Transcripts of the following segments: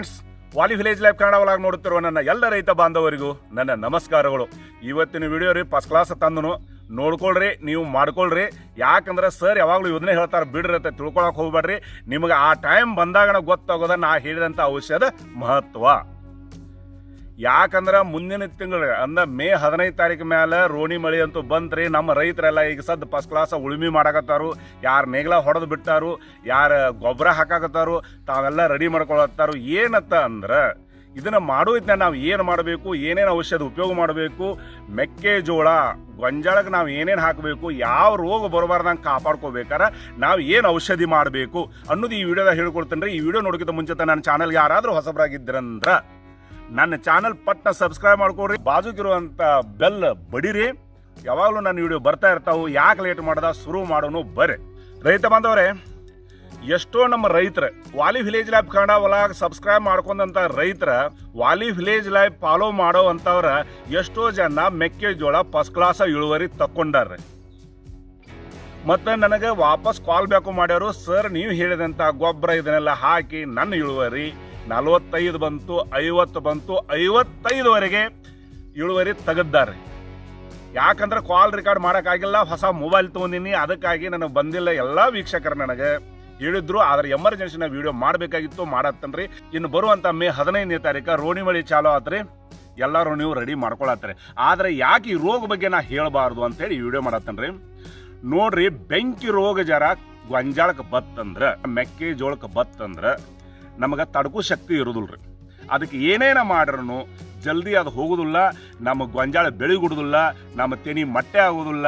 Friends Vali village life Kannada ಒಳಗೆ ನೋಡುತ್ತಿರುವ ನನ್ನ ಎಲ್ಲ ರೈತ ಬಾಂಧವರಿಗೂ ನನ್ನ ನಮಸ್ಕಾರಗಳು. ಇವತ್ತಿನ ವಿಡಿಯೋ ರೀ ಫಸ್ಟ್ ಕ್ಲಾಸ್ ತಂದನು. ನೋಡ್ಕೊಳ್ರಿ, ನೀವು ಮಾಡ್ಕೊಳ್ರಿ. ಯಾಕಂದ್ರೆ ಸರ್ ಯಾವಾಗಲೂ ಇದನ್ನೇ ಹೇಳ್ತಾರೆ, ಬಿಡ್ರಿ ಅಂತ ತಿಳ್ಕೊಳಕ್ ಹೋಗ್ಬೇಡ್ರಿ. ನಿಮಗೆ ಆ ಟೈಮ್ ಬಂದಾಗ ಗೊತ್ತಾಗೋದ ನಾ ಹೇಳಿದಂಥ ಔಷಧ ಮಹತ್ವ. ಯಾಕಂದ್ರೆ ಮುಂದಿನ ತಿಂಗಳು, ಅಂದ್ರೆ ಮೇ ಹದಿನೈದು ತಾರೀಕು ಮೇಲೆ ರೋಣಿ ಮಳಿ ಅಂತೂ ಬಂತ್ರಿ. ನಮ್ಮ ರೈತರೆಲ್ಲ ಈಗ ಸದ್ ಫಸ್ಟ್ ಕ್ಲಾಸ್ ಉಳುಮೆ ಮಾಡಕತ್ತಾರು. ಯಾರು ನೇಗ್ಲ ಹೊಡೆದು ಬಿಟ್ಟಾರು, ಯಾರು ಗೊಬ್ಬರ ಹಾಕಾಕತ್ತಾರು, ತಾವೆಲ್ಲ ರೆಡಿ ಮಾಡ್ಕೊಳತ್ತಾರು. ಏನತ್ತ ಅಂದ್ರೆ, ಇದನ್ನ ಮಾಡೋದ್ನ ನಾವು ಏನು ಮಾಡಬೇಕು, ಏನೇನು ಔಷಧ ಉಪಯೋಗ ಮಾಡಬೇಕು, ಮೆಕ್ಕೆಜೋಳ ಗೊಂಜಾಳಕ್ಕೆ ನಾವು ಏನೇನು ಹಾಕಬೇಕು, ಯಾವ ರೋಗ ಬರಬಾರ್ದಂಗೆ ಕಾಪಾಡ್ಕೋಬೇಕಾರ ನಾವು ಏನು ಔಷಧಿ ಮಾಡಬೇಕು ಅನ್ನೋದು ಈ ವಿಡಿಯೋದಾಗ ಹೇಳ್ಕೊಡ್ತೇನೆ ಈ ವಿಡಿಯೋ ನೋಡೋಕ್ಕಿಂತ ಮುಂಚೆ ನನ್ನ ಚಾನಲ್ಗೆ ಯಾರಾದರೂ ಹೊಸಬರಾಗಿದ್ದೀರಂದ್ರ ನನ್ನ ಚಾನಲ್ ಪಟ್ನ ಸಬ್ಸ್ಕ್ರೈಬ್ ಮಾಡ್ಕೊಡ್ರಿ ಬಾಜುಗಿರುವಂತ ಬೆಲ್ ಬಡಿರಿ. ಯಾವಾಗಲೂ ನನ್ನ ವಿಡಿಯೋ ಬರ್ತಾ ಇರ್ತಾವು. ಯಾಕೆ ಲೇಟ್ ಮಾಡ್ದ? ಶುರು ಮಾಡೋನು ಬರ್ರಿ. ರೈತ ಬಾಂಧವ್ರೆ, ಎಷ್ಟೋ ನಮ್ಮ ರೈತರ ವಾಲಿ ವಿಲೇಜ್ ಲೈಫ್ ಕನ್ನಡ ಒಳಗೆ ಸಬ್ಸ್ಕ್ರೈಬ್ ಮಾಡ್ಕೊಂಡಂತ ರೈತರ ವಾಲಿ ವಿಲೇಜ್ ಲೈಫ್ ಫಾಲೋ ಮಾಡೋ ಅಂತವ್ರ ಎಷ್ಟೋ ಜನ ಮೆಕ್ಕೆಜೋಳ ಫಸ್ಟ್ ಕ್ಲಾಸ್ ಇಳುವರಿ ತಕ್ಕೊಂಡಾರ್ರಿ. ಮತ್ತೆ ನನಗೆ ವಾಪಸ್ ಕಾಲ್ ಬ್ಯಾಕು ಮಾಡ್ಯಾರು. ಸರ್ ನೀವು ಹೇಳಿದಂತ ಗೊಬ್ಬರ ಇದನ್ನೆಲ್ಲ ಹಾಕಿ ನನ್ನ ಇಳುವರಿ ನಲವತ್ತೈದು ಬಂತು, ಐವತ್ತು ಬಂತು, ಐವತ್ತೈದುವರೆಗೆ ಇಳುವರಿ ತೆಗೆದ್ದಾರೆ ಯಾಕಂದ್ರೆ ಕಾಲ್ ರೆಕಾರ್ಡ್ ಮಾಡೋಕ್ಕಾಗಿಲ್ಲ, ಹೊಸ ಮೊಬೈಲ್ ತೊಗೊಂಡಿನಿ, ಅದಕ್ಕಾಗಿ ನನಗೆ ಬಂದಿಲ್ಲ. ಎಲ್ಲ ವೀಕ್ಷಕರು ನನಗೆ ಹೇಳಿದ್ರು, ಆದ್ರೆ ಎಮರ್ಜೆನ್ಸಿನ ವಿಡಿಯೋ ಮಾಡಬೇಕಾಗಿತ್ತು, ಮಾಡತ್ತನ್ರಿ. ಇನ್ನು ಬರುವಂತ ಮೇ ಹದಿನೈದನೇ ತಾರೀಕು ರೋಣಿ ಮಳಿ ಚಾಲೋ ಆತ್ರಿ. ಎಲ್ಲರೂ ನೀವು ರೆಡಿ ಮಾಡ್ಕೊಳತ್ತಾರೆ ಆದ್ರೆ ಯಾಕೆ ಈ ರೋಗ ಬಗ್ಗೆ ನಾ ಹೇಳಬಾರ್ದು ಅಂತೇಳಿ ವಿಡಿಯೋ ಮಾಡತ್ತನ್ರಿ. ನೋಡ್ರಿ, ಬೆಂಕಿ ರೋಗ ಜರ ಗೊಂಜಾಳಕ್ಕೆ ಬತ್ತಂದ್ರೆ ಮೆಕ್ಕೆಜೋಳಕ್ಕೆ ಬತ್ತಂದ್ರ ನಮಗೆ ತಡ್ಕೋ ಶಕ್ತಿ ಇರೋದಿಲ್ಲ ರೀ ಅದಕ್ಕೆ ಏನೇನ ಮಾಡ್ರೂ ಜಲ್ದಿ ಅದು ಹೋಗೋದಿಲ್ಲ, ನಮ್ಮ ಗೊಂಜಾಳ ಬೆಳಿಗುಡುದಿಲ್ಲ, ನಮ್ಮ ತೆನಿ ಮಟ್ಟೆ ಆಗೋದಿಲ್ಲ,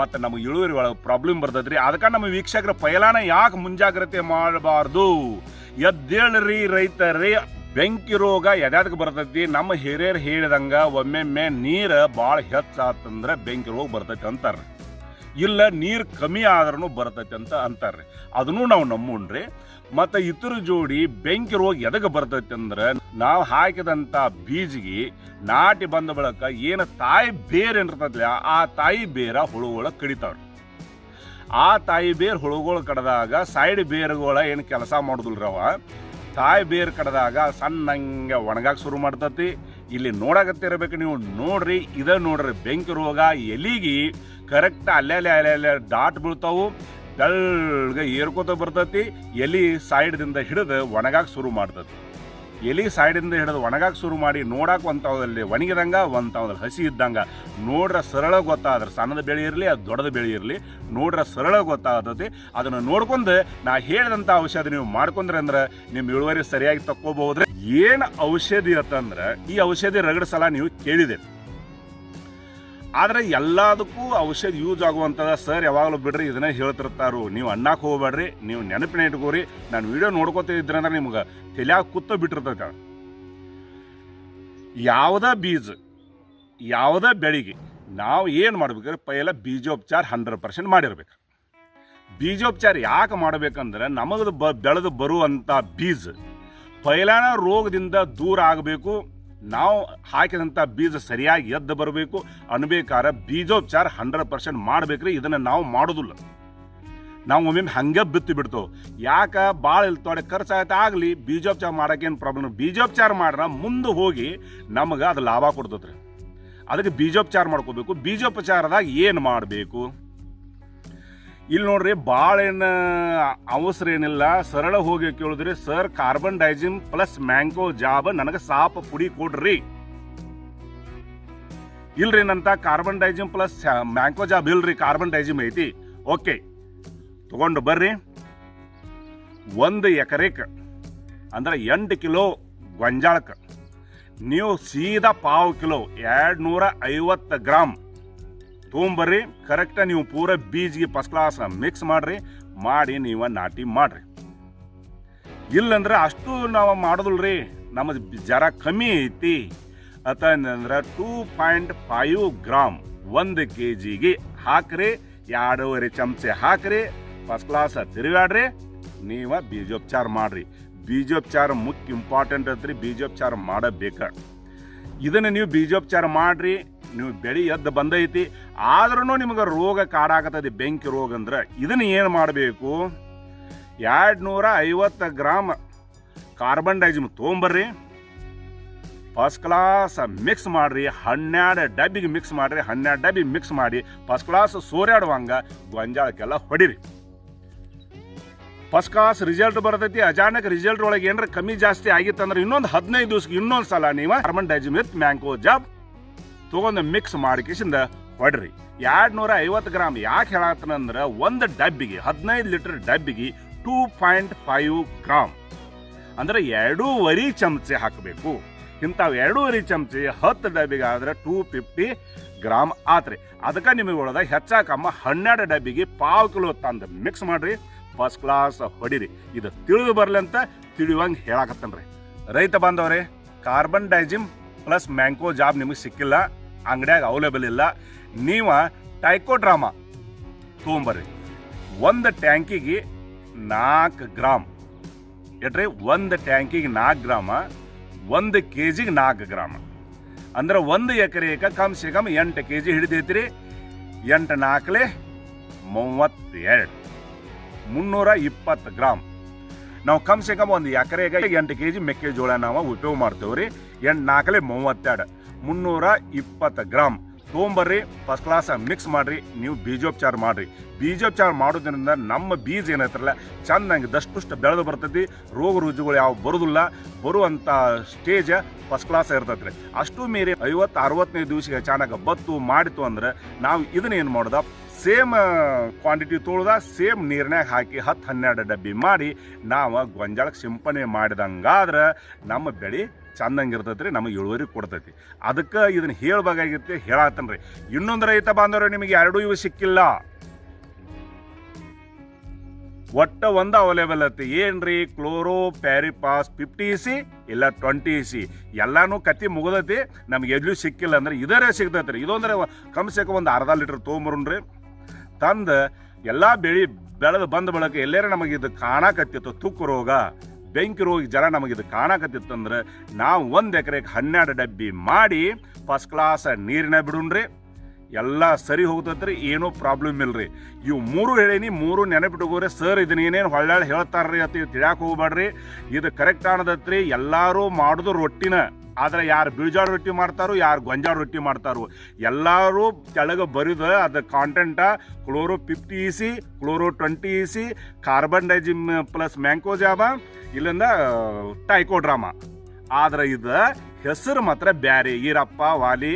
ಮತ್ತು ನಮ್ಮ ಇಳುವರಿ ಒಳಗೆ ಪ್ರಾಬ್ಲಮ್ ಬರ್ತದ್ರಿ ಅದಕ್ಕೆ ನಮ್ಮ ವೀಕ್ಷಕರ ಪೈಲಾನ ಯಾಕೆ ಮುಂಜಾಗ್ರತೆ ಮಾಡಬಾರ್ದು? ಎದ್ದೇಳ್ರಿ ರೈತರೇ, ಬೆಂಕಿ ರೋಗ ಎದಾದಕ್ಕೆ ಬರ್ತೈತಿ? ನಮ್ಮ ಹಿರಿಯರು ಹೇಳಿದಂಗೆ ಒಮ್ಮೆಮ್ಮೆ ನೀರು ಭಾಳ ಹೆಚ್ಚಾತಂದ್ರೆ ಬೆಂಕಿ ರೋಗ ಬರ್ತೈತಿ ಅಂತಾರೆ ಇಲ್ಲ ನೀರು ಕಮ್ಮಿ ಆದ್ರೂ ಬರ್ತೈತಿ ಅಂತ ಅಂತಾರೆ ಅದನ್ನು ನಾವು ನಂಬುಣ್ರಿ. ಮತ್ತು ಇತರ ಜೋಡಿ ಬೆಂಕಿ ರೋಗ ಎದಕ್ಕೆ ಬರ್ತೈತಿ ಅಂದ್ರೆ ನಾವು ಹಾಕಿದಂಥ ಬೀಜಿಗೆ ನಾಟಿ ಬಂದ ಬಳಕ ಏನು ತಾಯಿ ಬೇರ್ ಏನಿರ್ತದ್ಲ ಆ ತಾಯಿ ಬೇರ ಹುಳುಗಳ ಕಡಿತಾವ್ರಿ. ಆ ತಾಯಿ ಬೇರ್ ಹುಳುಗಳು ಕಡದಾಗ ಸೈಡ್ ಬೇರುಗಳ ಏನು ಕೆಲಸ ಅವ? ತಾಯಿ ಬೇರ್ ಕಡದಾಗ ಸಣ್ಣಂಗೆ ಒಣಗಾಕ ಶುರು ಮಾಡ್ತತಿ. ಇಲ್ಲಿ ನೋಡಕತ್ತಿರ್ಬೇಕು ನೀವು, ನೋಡ್ರಿ, ಇದ ನೋಡ್ರಿ ಬೆಂಕಿ ರೋಗ ಎಲಿಗಿ ಕರೆಕ್ಟ್ ಅಲ್ಲೇ ಅಲ್ಲೇ ಅಲ್ಲೇ ಅಲ್ಲೇ ಡಾಟ್ ಬೀಳ್ತಾವು. ಬೆಳ್ಗೆ ಏರ್ಕೋತ ಬರ್ತತಿ, ಎಲಿ ಸೈಡ್ದಿಂದ ಹಿಡಿದು ಒಣಗಾಕ ಶುರು ಮಾಡ್ತತಿ. ಎಲಿ ಸೈಡಿಂದ ಹಿಡಿದು ಒಣಗಾಕ ಶುರು ಮಾಡಿ ನೋಡಾಕ ಒಣಗಿದಂಗೆ ಒಣಗಿದಂಗ, ಒಂತಾವದಲ್ಲಿ ಹಸಿ ಇದ್ದಂಗ. ನೋಡ್ರ ಸರಳ ಗೊತ್ತಾದ್ರೆ, ಸಣ್ಣದ ಬೆಳೆ ಇರಲಿ, ಅದು ದೊಡ್ಡದ ಬೆಳೆ ಇರಲಿ, ನೋಡ್ರ ಸರಳ ಗೊತ್ತಾಗ್ತತಿ. ಅದನ್ನು ನೋಡ್ಕೊಂಡು ನಾ ಹೇಳಿದಂಥ ಔಷಧಿ ನೀವು ಮಾಡ್ಕೊಂಡ್ರೆ ಅಂದ್ರೆ ನಿಮ್ಮ ಇಳುವರಿ ಸರಿಯಾಗಿ ತಕ್ಕೋಬಹುದ್ರೆ. ಏನು ಔಷಧಿ ಅಂತಂದ್ರೆ, ಈ ಔಷಧಿ ರಗಡ ಸಲ ನೀವು ಕೇಳಿದೆ. ಆದ್ರೆ ಎಲ್ಲದಕ್ಕೂ ಔಷಧಿ ಯೂಸ್ ಆಗುವಂಥದ ಸರ್ ಯಾವಾಗಲೂ ಬಿಡ್ರಿ, ಇದನ್ನೇ ಹೇಳ್ತಿರ್ತಾರು. ನೀವು ಅನ್ನಕ್ಕೆ ಹೋಗ್ಬೇಡ್ರಿ, ನೀವು ನೆನಪಿನ ಇಟ್ಕೋರಿ. ನಾನು ವಿಡಿಯೋ ಇದ್ರೆ ಅಂದ್ರೆ ನಿಮ್ಗೆ ತಲೆಯಾಗ ಕುತ್ತ ಬಿಟ್ಟಿರ್ತೈತೆ. ಯಾವುದೇ ಬೀಜ, ಯಾವುದೇ ಬೆಳಿಗ್ಗೆ ನಾವು ಏನು ಮಾಡ್ಬೇಕಾದ್ರೆ ಪೈಲ ಬೀಜೋಪಚಾರ ಹಂಡ್ರೆಡ್ ಪರ್ಸೆಂಟ್ ಮಾಡಿರ್ಬೇಕು. ಬೀಜೋಪಚಾರ ಯಾಕೆ ಮಾಡಬೇಕಂದ್ರೆ ನಮಗದು ಬ, ಬೆಳೆದು ಬರುವಂಥ ಬೀಜ ಪೈಲಾನ ರೋಗದಿಂದ ದೂರ ಆಗಬೇಕು ನಾವು ಹಾಕಿದಂಥ ಬೀಜ ಸರಿಯಾಗಿ ಎದ್ದು ಬರಬೇಕು. ಅನ್ಬೇಕಾದ್ರೆ ಬೀಜೋಪಚಾರ ಹಂಡ್ರೆಡ್ ಪರ್ಸೆಂಟ್ ಮಾಡ್ಬೇಕ್ರಿ. ಇದನ್ನು ನಾವು ಮಾಡೋದಿಲ್ಲ. ನಾವು ಒಮ್ಮೆ ಹಂಗೆ ಬಿತ್ತು ಬಿಡ್ತೇವೆ. ಯಾಕೆ ಭಾಳ ಇಲ್ಲಿ ತೊಡೆ ಖರ್ಚಾಯ್ತು ಆಗಲಿ ಬೀಜೋಪಚಾರ ಮಾಡೋಕ್ಕೇನು ಪ್ರಾಬ್ಲಮ್ ಬೀಜೋಪಚಾರ ಮಾಡ್ರೆ ಮುಂದೆ ಹೋಗಿ ನಮಗೆ ಅದು ಲಾಭ ಕೊಡ್ತದ್ರಿ ಅದಕ್ಕೆ ಬೀಜೋಪಚಾರ ಮಾಡ್ಕೋಬೇಕು. ಬೀಜೋಪಚಾರದಾಗ ಏನು ಮಾಡಬೇಕು? ಇಲ್ಲಿ ನೋಡ್ರಿ ಭಾಳ ಏನು ಅವಸರ ಏನಿಲ್ಲ. ಸರಳ ಹೋಗಿ ಕೇಳಿದ್ರಿ, sir carbendazim plus mancozeb ನನಗೆ ಸಾಪ ಪುಡಿ ಕೊಡ್ರಿ. ಇಲ್ರಿ ನಂತ carbendazim plus mancozeb ಇಲ್ರಿ ಕಾರ್ಬನ್ ಡೈಜಿಮ್ ಐತಿ. ಓಕೆ, ತಗೊಂಡು ಬರ್ರಿ. ಒಂದು ಎಕರೆಕ್, ಅಂದ್ರೆ ಎಂಟು ಕಿಲೋ ಗೊಂಜಾಳಕ್ಕೆ ನೀವು ಸೀದಾ ಪಾವು ಕಿಲೋ ಎರಡು ನೂರ ಐವತ್ತು ಗ್ರಾಮ್ ತೊಗೊಂಬರ್ರಿ. ಕರೆಕ್ಟಾಗಿ ನೀವು ಪೂರ ಬೀಜಿಗೆ ಫಸ್ಟ್ ಕ್ಲಾಸ್ ಮಿಕ್ಸ್ ಮಾಡ್ರಿ. ಮಾಡಿ ನೀವು ನಾಟಿ ಮಾಡ್ರಿ. ಇಲ್ಲಂದ್ರೆ ಅಷ್ಟು ನಾವು ಮಾಡೋದಿಲ್ರಿ. ನಮ್ಮದು ಜರ ಕಮ್ಮಿ ಐತಿ. ಅಂತಂದ್ರೆ ಟೂ ಪಾಯಿಂಟ್ ಫೈವ್ ಗ್ರಾಮ್ ಒಂದು ಕೆ ಜಿಗೆ ಹಾಕ್ರಿ. ಎರಡೂವರೆ ಚಮಚೆ ಹಾಕ್ರಿ. ಫಸ್ಟ್ ಕ್ಲಾಸ್ ತಿರುಗಾಡ್ರಿ. ನೀವು ಬೀಜೋಪಚಾರ ಮಾಡ್ರಿ. ಬೀಜೋಪಚಾರ ಮುಖ್ಯ ಇಂಪಾರ್ಟೆಂಟ್ ಐತ್ರಿ. ಬೀಜೋಪಚಾರ ಮಾಡಬೇಕು. ಇದನ್ನು ನೀವು ಬೀಜೋಪಚಾರ ಮಾಡ್ರಿ. ನೀವು ಬೆಳೆ ಎದ್ದು ಬಂದೈತಿ. ಆದ್ರೂ ನಿಮಗೆ ರೋಗ ಕಾಡಾಗತ್ತದೆ ಬೆಂಕಿ ರೋಗ ಅಂದ್ರೆ ಇದನ್ನ ಏನು ಮಾಡಬೇಕು? ಎರಡು ನೂರ ಐವತ್ತು ಗ್ರಾಮ್ ಕಾರ್ಬನ್ ಡೈಜಿಮ್ ತೊಗೊಂಬರ್ರಿ. ಫಸ್ಟ್ ಕ್ಲಾಸ್ ಮಿಕ್ಸ್ ಮಾಡ್ರಿ. ಹನ್ನೆರಡು ಡಬ್ಬಿಗೆ ಮಿಕ್ಸ್ ಮಾಡ್ರಿ. ಹನ್ನೆರಡು ಡಬ್ಬಿ ಮಿಕ್ಸ್ ಮಾಡಿ. ಫಸ್ಟ್ ಕ್ಲಾಸ್ ಸೋರ್ಯಾಡುವಂಗೆ ಗೊಂಜಾಳಕ್ಕೆಲ್ಲ ಹೊಡಿರಿ. ಫಸ್ಟ್ ಕ್ಲಾಸ್ ರಿಸಲ್ಟ್ ಬರ್ತೈತಿ. ಅಚಾನಕ್ ರಿಸಲ್ಟ್ ಒಳಗೆ ಏನಾರ ಕಮ್ಮಿ ಜಾಸ್ತಿ ಆಗಿತ್ತಂದ್ರೆ ಇನ್ನೊಂದು ಹದಿನೈದು ದಿವಸಕ್ಕೆ ಇನ್ನೊಂದು ಸಲ ನೀವು carbendazim with mancozeb ತಗೊಂಡು ಮಿಕ್ಸ್ ಮಾಡಿಕಿಸಿಂದ ಹೊಡ್ರಿ ಎರಡು ನೂರ ಐವತ್ತು ಗ್ರಾಮ್ ಯಾಕೆ ಹೇಳತ್ತಂದ್ರೆ ಒಂದು ಡಬ್ಬಿಗೆ, ಹದಿನೈದು ಲೀಟರ್ ಡಬ್ಬಿಗೆ ಟೂ ಪಾಯಿಂಟ್ ಫೈವ್ ಗ್ರಾಮ್. ಅಂದ್ರೆ ಎರಡೂವರೆ ಚಮಚೆ ಹಾಕಬೇಕು. ಇಂಥವು ಎರಡೂವರೆ ಚಮಚೆ ಹತ್ತು ಡಬ್ಬಿಗೆ ಆದ್ರೆ ಟೂ ಫಿಫ್ಟಿ ಗ್ರಾಮ್ ಆತ್ರಿ. ಅದಕ್ಕೆ ನಿಮಗೆ ಒಳದ ಹೆಚ್ಚಾಕಮ್ಮ ಹನ್ನೆರಡು ಡಬ್ಬಿಗೆ ಪಾವು ಕಿಲೋ ತಂದು ಮಿಕ್ಸ್ ಮಾಡ್ರಿ ಫಸ್ಟ್ ಕ್ಲಾಸ್ ಹೊಡಿರಿ. ಇದು ತಿಳಿದು ಬರ್ಲಿ ಅಂತ ತಿಳಿಯುವಂಗೆ ಹೇಳಾಕತ್ತನ್ರಿ ರೈತ ಬಾಂಧವ್ರೆ carbendazim plus mancozeb ನಿಮಗೆ ಸಿಕ್ಕಿಲ್ಲ. ಅಂಗಡ್ಯಾಗ ಅವೈಲೇಬಲ್ ಇಲ್ಲ. ನೀವು ಟೈಕೋ ಡ್ರಾಮಾ ತೊಗೊಂಬರ್ರಿ. ಒಂದು ಟ್ಯಾಂಕಿಗೆ ನಾಲ್ಕು ಗ್ರಾಮ್ ಎಟ್ರಿ? ಒಂದು ಟ್ಯಾಂಕಿಗೆ ನಾಲ್ಕು ಗ್ರಾಮ, ಒಂದು ಕೆ ಜಿಗೆ ನಾಲ್ಕು ಗ್ರಾಮ. ಅಂದ್ರೆ ಒಂದು ಎಕರೆಗೆ ಕಮ್ ಸೆ ಕಮ್ ಎಂಟು ಕೆ ಜಿ ಹಿಡಿದೈತ್ರಿ. ಎಂಟು ನಾಲ್ಕಲೆ ಮೂವತ್ತೆರಡು. ಮುನ್ನೂರ ಇಪ್ಪತ್ತು ಗ್ರಾಮ್ ನಾವು ಕಮ್ ಸೆ ಕಮ್ ಒಂದು ಎಕರೆಗೆ ಎಂಟು ಕೆ ಜಿ ಮೆಕ್ಕೆಜೋಳ ನಾವು ಉಪಯೋಗ ಮಾಡ್ತೇವೆ ರೀ ಎಂಟು ನಾಲ್ಕಲೆ ಮೂವತ್ತೆರಡು. ಮುನ್ನೂರ ಇಪ್ಪತ್ತು ಗ್ರಾಮ್ ತೊಗೊಂಬರ್ರಿ ಫಸ್ಟ್ ಕ್ಲಾಸ್ ಮಿಕ್ಸ್ ಮಾಡಿರಿ, ನೀವು ಬೀಜೋಪಚಾರ ಮಾಡಿರಿ. ಬೀಜೋಪಚಾರ ಮಾಡೋದ್ರಿಂದ ನಮ್ಮ ಬೀಜ ಏನೈತ್ರಲ್ಲ, ಚಂದಂಗೆ ದಷ್ಟುಷ್ಟು ಬೆಳೆದು ಬರ್ತೈತಿ, ರೋಗ ರುಜುಗಳು ಯಾವ ಬರೋದಿಲ್ಲ ಬರುವಂಥ ಸ್ಟೇಜ್ ಫಸ್ಟ್ ಕ್ಲಾಸ್ ಇರ್ತೈತೆ ರೀ ಅಷ್ಟು ಮೀರಿ ಐವತ್ತು ಅರವತ್ತನೇ ದಿವಸಕ್ಕೆ ಅಚಾನಕ ಬತ್ತು ಮಾಡಿತು ಅಂದ್ರೆ ನಾವು ಇದನ್ನ ಏನು ಮಾಡೋದ ಸೇಮ್ ಕ್ವಾಂಟಿಟಿ ತೊಳ್ದ ಸೇಮ್ ನೀರಿನಾಗ ಹಾಕಿ ಹತ್ತು ಹನ್ನೆರಡು ಡಬ್ಬಿ ಮಾಡಿ, ನಾವು ಗೊಂಜಾಳಕ್ಕೆ ಸಿಂಪಡಣೆ ಮಾಡಿದಂಗಾದ್ರೆ ನಮ್ಮ ಬೆಳೆ ಚಂದಂಗಿರ್ತೈತಿ ರೀ ನಮಗೆ ಇಳುವರಿ ಕೊಡ್ತೈತಿ. ಅದಕ್ಕೆ ಇದನ್ನ ಹೇಳ್ಬೇಕಾಗಿತ್ತು ಹೇಳತ್ತನ್ರಿ ಇನ್ನೊಂದು ರೈತ ಬಾಂಧವ್ರು, ನಿಮಗೆ ಎರಡೂ ಇವು ಸಿಕ್ಕಿಲ್ಲ. ಒಟ್ಟ ಒಂದು ಅವೈಲೇಬಲ್ ಐತಿ. ಏನ್ರಿ ಕ್ಲೋರೋ ಪ್ಯಾರಿಪಾಸ್ ಫಿಫ್ಟಿ ಸಿ ಇಲ್ಲ ಟ್ವೆಂಟಿ ಸಿ ಎಲ್ಲಾನು ಕತ್ತಿ ಮುಗದೈತಿ, ನಮ್ಗೆ ಎದ್ಲು ಸಿಕ್ಕಿಲ್ಲ ಅಂದ್ರೆ ಇದರೇ ಸಿಗ್ತೈತ್ರಿ. ಇದೊಂದ್ರೆ ಕಮ್ಸೆ ಕಮ್ ಒಂದು ಅರ್ಧ ಲೀಟರ್ ತೊಗೊಂಬರ್ರಿ ತಂದು ಎಲ್ಲ ಬೆಳಿ ಬೆಳೆದು ಬಂದ ಬಳಕ ಎಲ್ಲೇರ ನಮಗೆ ಇದು ಕಾಣಕತ್ತಿತ್ತು, ತುಕ್ಕು ರೋಗ. ಬೆಂಕಿ ರೋಗಿ ಜರ ನಮಗೆ ಇದು ಕಾಣಕತ್ತಿತ್ತು ಅಂದ್ರೆ ನಾವು ಒಂದು ಎಕರೆಗೆ ಹನ್ನೆರಡು ಡಬ್ಬಿ ಮಾಡಿ ಫಸ್ಟ್ ಕ್ಲಾಸ್ ನೀರಿನ ಬಿಡುಣ್ರಿ. ಎಲ್ಲ ಸರಿ ಹೋಗ್ತೈತ್ರಿ, ಏನೂ ಪ್ರಾಬ್ಲಮ್ ಇಲ್ರಿ. ಇವು ಮೂರು ಹೇಳೀನಿ, ಮೂರು ನೆನಪಿಟ್ಕೋರಿ. ಸರ್ ಇದನ್ನ ಏನೇನು ಹೊಳ್ಳಾಳಿ ಹೇಳ್ತಾರ್ರಿ ಅಂತ ತಿಳಿಯಾಕ ಹೋಗ್ಬೇಡ್ರಿ ಇದು ಕರೆಕ್ಟ್ ಅನ್ನದತ್ರಿ ಎಲ್ಲರೂ ಮಾಡೋದು ರೊಟ್ಟಿನ. ಆದ್ರೆ ಯಾರು ಬೀಜಾಳ ರೊಟ್ಟಿ ಮಾಡ್ತಾರೋ, ಯಾರು ಗೊಂಜಾಳ ರೊಟ್ಟಿ ಮಾಡ್ತಾರೋ, ಎಲ್ಲರೂ ಕೆಳಗೆ ಬರಿದ ಅದ ಕಾಂಟೆಂಟ chloro fifty E C chloro twenty E C carbendazim plus ಮ್ಯಾಂಕೋಜಾಬ ಇಲ್ಲಿಂದ ಟೈಕೋಡ್ರಾಮಾ ಆದ್ರೆ ಇದು ಹೆಸರು ಮಾತ್ರ ಬ್ಯಾರೆ. ಈರಪ್ಪ, ವಾಲಿ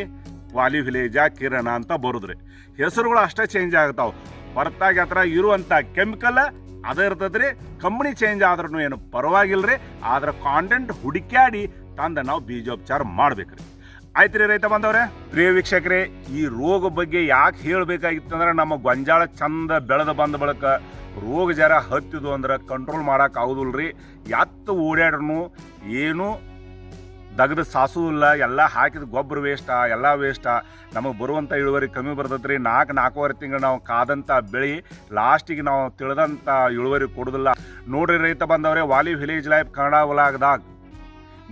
ವಾಲಿ ವಿಲೇಜ ಕಿರಣ ಅಂತ ಬರುದ್ರಿ. ಹೆಸರುಗಳು ಅಷ್ಟೇ ಚೇಂಜ್ ಆಗ್ತಾವ. ಹೊರತಾಗಿ ಹತ್ರ ಇರುವಂತ ಕೆಮಿಕಲ್ ಅದ ಇರ್ತದ್ರಿ. ಕಂಪ್ನಿ ಚೇಂಜ್ ಆದ್ರೂ ಏನು ಪರವಾಗಿಲ್ಲ ರೀ ಆದ್ರೆ ಕಾಂಟೆಂಟ್ ಹುಡುಕ್ಯಾಡಿ ತಂದ ನಾವು ಬೀಜೋಪಚಾರ ಮಾಡ್ಬೇಕ್ರಿ. ರೀ ರೈತ ಬಂದವ್ರೆ, ಪ್ರಿಯ ವೀಕ್ಷಕರೇ, ಈ ರೋಗ ಬಗ್ಗೆ ಯಾಕೆ ಹೇಳ್ಬೇಕಾಗಿತ್ತಂದ್ರೆ ನಮ್ಮ ಗೊಂಜಾಳ ಚಂದ ಬೆಳೆದು ಬಂದ ಬಳಕ ರೋಗ ಜರ ಹತ್ತಿದು ಅಂದ್ರೆ ಕಂಟ್ರೋಲ್ ಮಾಡಕ್ ರೀ ಎತ್ತು ಓಡಾಡ್ರು ಏನು ದಗದ ಸಾಸುದಿಲ್ಲ, ಎಲ್ಲ ಹಾಕಿದ ಗೊಬ್ಬರ ವೇಸ್ಟ ಎಲ್ಲ ವೇಸ್ಟ ನಮಗೆ ಬರುವಂಥ ಇಳುವರಿ ಕಮ್ಮಿ ಬರ್ತೈತೆ ರೀ ನಾಲ್ಕು ನಾಲ್ಕೂವರೆ ತಿಂಗಳು ನಾವು ಕಾದಂಥ ಬೆಳೆ ಲಾಸ್ಟಿಗೆ ನಾವು ತಿಳಿದಂಥ ಇಳುವರಿ ಕೊಡೋದಿಲ್ಲ. ನೋಡ್ರಿ ರೈತ ಬಂದವ್ರೆ ವಾಲಿ ವಿಲೇಜ್ ಲೈಫ್ ಕನ್ನಡ ಒಲಾಗದಾಗ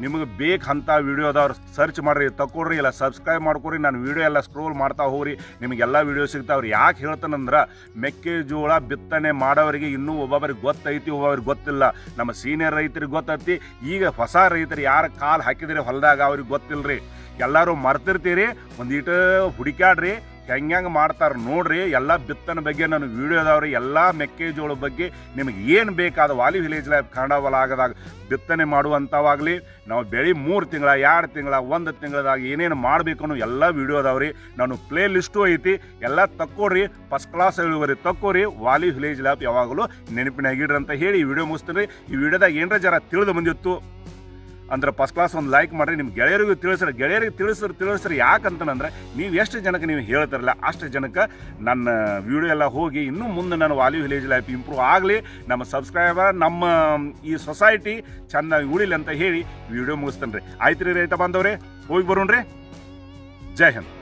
ನಿಮಗೆ ಬೇಕು ಅಂತ ವಿಡಿಯೋ ಅದಾವ್ರು ಸರ್ಚ್ ಮಾಡ್ರಿ ತಕೊಡ್ರಿ ಇಲ್ಲ ಸಬ್ಸ್ಕ್ರೈಬ್ ಮಾಡ್ಕೊರಿ ನಾನು ವಿಡಿಯೋ ಎಲ್ಲ ಸ್ಕ್ರೋಲ್ ಮಾಡ್ತಾ ಹೋಗ್ರಿ ನಿಮಗೆಲ್ಲ ವಿಡಿಯೋ ಸಿಗ್ತಾವ್ರಿ ಯಾಕೆ ಹೇಳ್ತಾನಂದ್ರೆ, ಮೆಕ್ಕೆಜೋಳ ಬಿತ್ತನೆ ಮಾಡೋರಿಗೆ ಇನ್ನೂ ಒಬ್ಬೊಬ್ಬರಿಗೆ ಗೊತ್ತೈತಿ ಒಬ್ಬೊಬ್ರಿಗೆ ಗೊತ್ತಿಲ್ಲ. ನಮ್ಮ ಸೀನಿಯರ್ ರೈತರಿಗೆ ಗೊತ್ತೈತಿ. ಈಗ ಹೊಸ ರೈತರು ಯಾರು ಕಾಲು ಹಾಕಿದ್ರೆ ಹೊಲದಾಗ ಅವ್ರಿಗೆ ಗೊತ್ತಿಲ್ಲರಿ ಎಲ್ಲರೂ ಮರ್ತಿರ್ತೀರಿ, ಒಂದೀಟು ಹುಡುಕ್ಯಾಡ್ರಿ ಹೆಂಗೆ ಮಾಡ್ತಾರೆ ನೋಡ್ರಿ, ಎಲ್ಲ ಬಿತ್ತನ ಬಗ್ಗೆ ನಾನು ವಿಡಿಯೋ ಅದಾವ್ರಿ ಎಲ್ಲ ಮೆಕ್ಕೆಜೋಳ ಬಗ್ಗೆ ನಿಮಗೆ ಏನು ಬೇಕಾದ ವಾಲಿ ವಿಲೇಜ್ ಲೈಫ್ ಕನ್ನಡ ಹೊಲ ಆಗದಾಗ ಬಿತ್ತನೆ ಮಾಡುವಂಥವಾಗಲಿ, ನಾವು ಬೆಳೆ ಮೂರು ತಿಂಗಳ ಎರಡು ತಿಂಗಳ, ಒಂದು ತಿಂಗಳದಾಗ ಏನೇನು ಮಾಡಬೇಕು ಅನ್ನೋ ಎಲ್ಲ ವಿಡಿಯೋ ಅದಾವ್ರಿ ನಾನು ಪ್ಲೇ ಲಿಸ್ಟು ಐತಿ, ಎಲ್ಲ ತಕ್ಕೋರಿ ಫಸ್ಟ್ ಕ್ಲಾಸ್ ಇಳುವರಿ ತಕ್ಕೋರಿ ವಾಲಿ ವಿಲೇಜ್ ಲ್ಯಾಪ್ ಯಾವಾಗಲೂ ನೆನಪಿನಾಗಿಡ್ರಿ ಅಂತ ಹೇಳಿ ಈ ವಿಡಿಯೋ ಮುಗಿಸ್ತೀನಿ ಈ ವಿಡಿಯೋದಾಗ ಏನರ ಜರ ತಿಳಿದು ಬಂದಿತ್ತು. ಅಂದ್ರೆ ಫಸ್ಟ್ ಕ್ಲಾಸ್ ಒಂದು ಲೈಕ್ ಮಾಡ್ರಿ ನಿಮ್ಮ ಗೆಳೆಯರಿಗೂ ತಿಳಿಸ್ರಿ. ಗೆಳೆಯರಿಗೆ ತಿಳಿಸ್ರಿ ತಿಳಿಸ್ರಿ ಯಾಕಂತಂದ್ರೆ ನೀವು ಎಷ್ಟು ಜನಕ್ಕೆ ನೀವು ಹೇಳ್ತಾರಲ್ಲ, ಅಷ್ಟು ಜನಕ್ಕೆ ನನ್ನ ವಿಡಿಯೋ ಎಲ್ಲ ಹೋಗಿ ಇನ್ನೂ ಮುಂದೆ ನನ್ನ ವಾಲಿ ವಿಲೇಜ್ ಲೈಫ್ ಇಂಪ್ರೂವ್ ಆಗಲಿ, ನಮ್ಮ ಸಬ್ಸ್ಕ್ರೈಬರ್ ನಮ್ಮ, ಈ ಸೊಸೈಟಿ ಚೆನ್ನಾಗಿ ಉಳಿಲಿ ಅಂತ ಹೇಳಿ ವಿಡಿಯೋ ಮುಗಿಸ್ತೇನೆ ರೀ ಆಯ್ತು ರೀ ರೈತ ಬಾಂಧವ್ರೆ, ಹೋಗಿ ಬರೋಣ್ರಿ. ಜೈ ಹಿಂದ್.